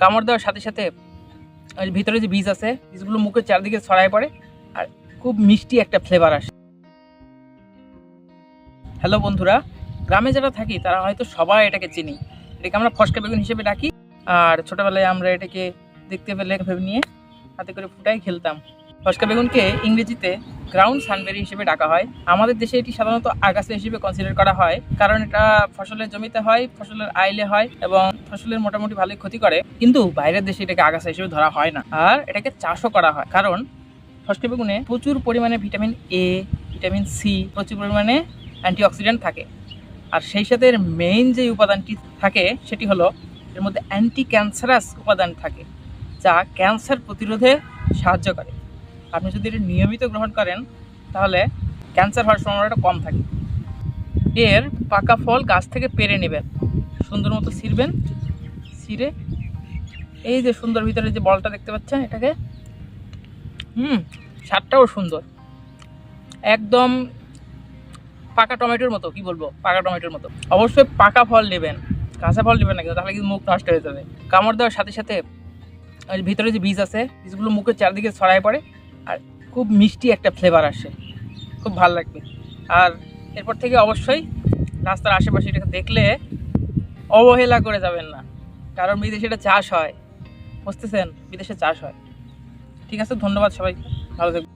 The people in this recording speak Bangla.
কামড় দেওয়ার সাথে সাথে ওই ভিতরে যে বীজ আছে, বীজগুলো মুখের চারদিকে ছড়ায় পড়ে আর খুব মিষ্টি একটা ফ্লেভার আসে। হ্যালো বন্ধুরা, গ্রামে যারা থাকি, তারা হয়তো সবাই এটাকে চিনি। এটাকে আমরা ফসকা বেগুন হিসেবে ডাকি। আর ছোটোবেলায় আমরা এটাকে দেখতে পেলে, ভেবে নিয়ে হাতে করে ফুটাই খেলতাম। ফসকা বেগুনকে ইংরেজিতে গ্রাউন্ড সানবেরি হিসেবে ডাকা হয়। আমাদের দেশে এটি সাধারণত আগাছা হিসেবে কনসিডার করা হয়। কারণ এটা ফসলের জমিতে হয়, ফসলের আইলে হয় এবং ফসলের মোটামুটি ভালোই ক্ষতি করে, কিন্তু বাইরের দেশে এটাকে আগাছা হিসেবে ধরা হয় না। আর এটাকে চাষও করা হয়, কারণ ফসকা বেগুনে প্রচুর পরিমাণে ভিটামিন এ ভিটামিন সি প্রচুর পরিমাণে অ্যান্টিঅক্সিডেন্ট থাকে। আর সেই সাথে এর মেইন যে উপাদানটি থাকে, সেটি হলো এর মধ্যে অ্যান্টি ক্যান্সারাস উপাদান থাকে, যা ক্যান্সার প্রতিরোধে সাহায্য করে। আপনি যদি এটা নিয়মিত গ্রহণ করেন, তাহলে ক্যান্সার হওয়ার সম্ভাবনাটা কম থাকে। এর পাকা ফল গাছ থেকে পেরে নেবেন। সুন্দর মতো ছিঁড়বেন, ছিঁড়ে এই যে সুন্দর ভিতরে যে বলটা দেখতে পাচ্ছেন এটাকে, হুম, স্বাদটাও সুন্দর। একদম পাকা টমেটোর মতো, কি বলব, পাকা টমেটোর মতো। অবশ্যই পাকা ফল নেবেন, কাঁচা ফল নেবেন না কিন্তু, তাহলে কিন্তু মুখ নষ্ট হয়ে যাবে। কামড় দেওয়ার সাথে সাথে ওই ভিতরে যে বীজ আছে, বীজগুলো মুখের চারদিকে ছড়ায় পড়ে, আর খুব মিষ্টি একটা ফ্লেভার আসে। খুব ভালো লাগবে। আর এরপর থেকে অবশ্যই রাস্তার আশেপাশে এটাকে দেখলে অবহেলা করে যাবেন না। কারণ বিদেশে এটা চাষ হয়। বুঝতেছেন? বিদেশে চাষ হয়। ঠিক আছে? ধন্যবাদ সবাই ভালো থাকবেন।